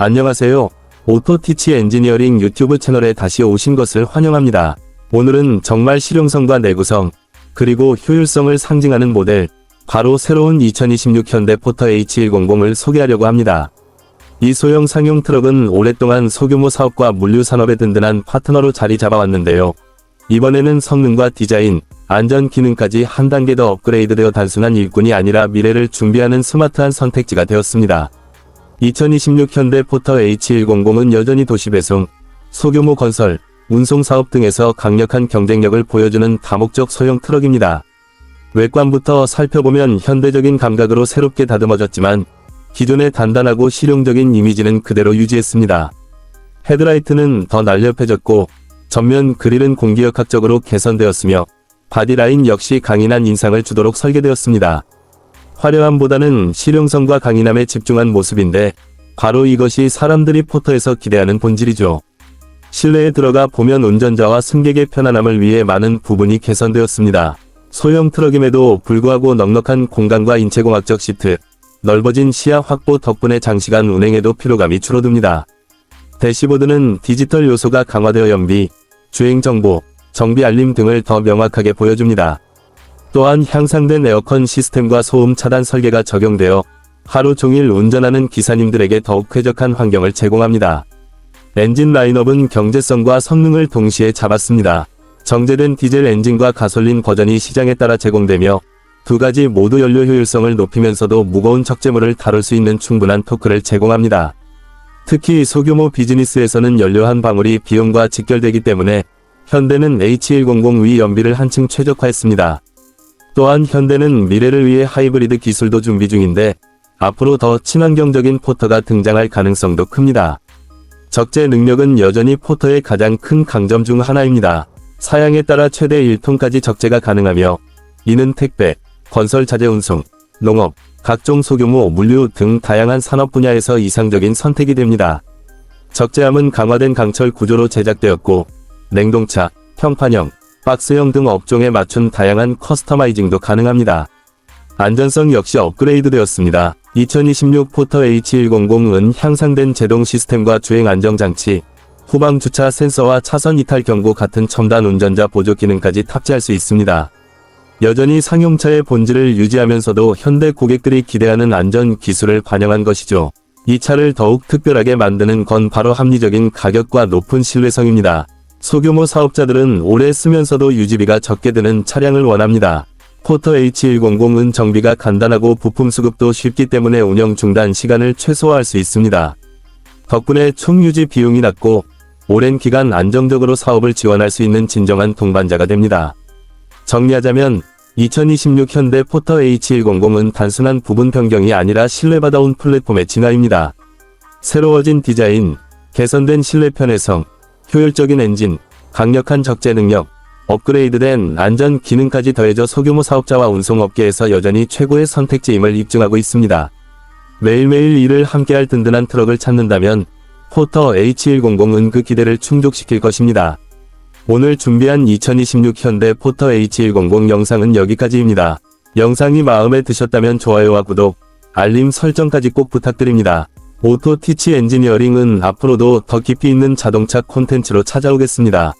안녕하세요. 오토티치 엔지니어링 유튜브 채널에 다시 오신 것을 환영합니다. 오늘은 정말 실용성과 내구성, 그리고 효율성을 상징하는 모델, 바로 새로운 2026 현대 포터 H100을 소개하려고 합니다. 이 소형 상용 트럭은 오랫동안 소규모 사업과 물류 산업의 든든한 파트너로 자리 잡아왔는데요. 이번에는 성능과 디자인, 안전 기능까지 한 단계 더 업그레이드되어 단순한 일꾼이 아니라 미래를 준비하는 스마트한 선택지가 되었습니다. 2026 현대 포터 H100은 여전히 도시 배송, 소규모 건설, 운송 사업 등에서 강력한 경쟁력을 보여주는 다목적 소형 트럭입니다. 외관부터 살펴보면 현대적인 감각으로 새롭게 다듬어졌지만 기존의 단단하고 실용적인 이미지는 그대로 유지했습니다. 헤드라이트는 더 날렵해졌고 전면 그릴은 공기역학적으로 개선되었으며 바디라인 역시 강인한 인상을 주도록 설계되었습니다. 화려함보다는 실용성과 강인함에 집중한 모습인데 바로 이것이 사람들이 포터에서 기대하는 본질이죠. 실내에 들어가 보면 운전자와 승객의 편안함을 위해 많은 부분이 개선되었습니다. 소형 트럭임에도 불구하고 넉넉한 공간과 인체공학적 시트, 넓어진 시야 확보 덕분에 장시간 운행에도 피로감이 줄어듭니다. 대시보드는 디지털 요소가 강화되어 연비, 주행 정보, 정비 알림 등을 더 명확하게 보여줍니다. 또한 향상된 에어컨 시스템과 소음 차단 설계가 적용되어 하루 종일 운전하는 기사님들에게 더욱 쾌적한 환경을 제공합니다. 엔진 라인업은 경제성과 성능을 동시에 잡았습니다. 정제된 디젤 엔진과 가솔린 버전이 시장에 따라 제공되며 두 가지 모두 연료 효율성을 높이면서도 무거운 적재물을 다룰 수 있는 충분한 토크를 제공합니다. 특히 소규모 비즈니스에서는 연료 한 방울이 비용과 직결되기 때문에 현대는 H100 위 연비를 한층 최적화했습니다. 또한 현대는 미래를 위해 하이브리드 기술도 준비 중인데 앞으로 더 친환경적인 포터가 등장할 가능성도 큽니다. 적재 능력은 여전히 포터의 가장 큰 강점 중 하나입니다. 사양에 따라 최대 1톤까지 적재가 가능하며 이는 택배, 건설 자재 운송, 농업, 각종 소규모 물류 등 다양한 산업 분야에서 이상적인 선택이 됩니다. 적재함은 강화된 강철 구조로 제작되었고 냉동차, 평판형, 박스형 등 업종에 맞춘 다양한 커스터마이징도 가능합니다. 안전성 역시 업그레이드 되었습니다. 2026 포터 H100은 향상된 제동 시스템과 주행 안정장치, 후방 주차 센서와 차선 이탈 경고 같은 첨단 운전자 보조 기능까지 탑재할 수 있습니다. 여전히 상용차의 본질을 유지하면서도 현대 고객들이 기대하는 안전 기술을 반영한 것이죠. 이 차를 더욱 특별하게 만드는 건 바로 합리적인 가격과 높은 신뢰성입니다. 소규모 사업자들은 오래 쓰면서도 유지비가 적게 드는 차량을 원합니다. 포터 H100은 정비가 간단하고 부품 수급도 쉽기 때문에 운영 중단 시간을 최소화할 수 있습니다. 덕분에 총 유지 비용이 낮고 오랜 기간 안정적으로 사업을 지원할 수 있는 진정한 동반자가 됩니다. 정리하자면 2026 현대 포터 H100은 단순한 부분 변경이 아니라 신뢰받아온 플랫폼의 진화입니다. 새로워진 디자인, 개선된 실내 편의성, 효율적인 엔진, 강력한 적재 능력, 업그레이드된 안전 기능까지 더해져 소규모 사업자와 운송업계에서 여전히 최고의 선택지임을 입증하고 있습니다. 매일매일 일을 함께할 든든한 트럭을 찾는다면 포터 H100은 그 기대를 충족시킬 것입니다. 오늘 준비한 2026 현대 포터 H100 영상은 여기까지입니다. 영상이 마음에 드셨다면 좋아요와 구독, 알림 설정까지 꼭 부탁드립니다. 오토 티치 엔지니어링은 앞으로도 더 깊이 있는 자동차 콘텐츠로 찾아오겠습니다.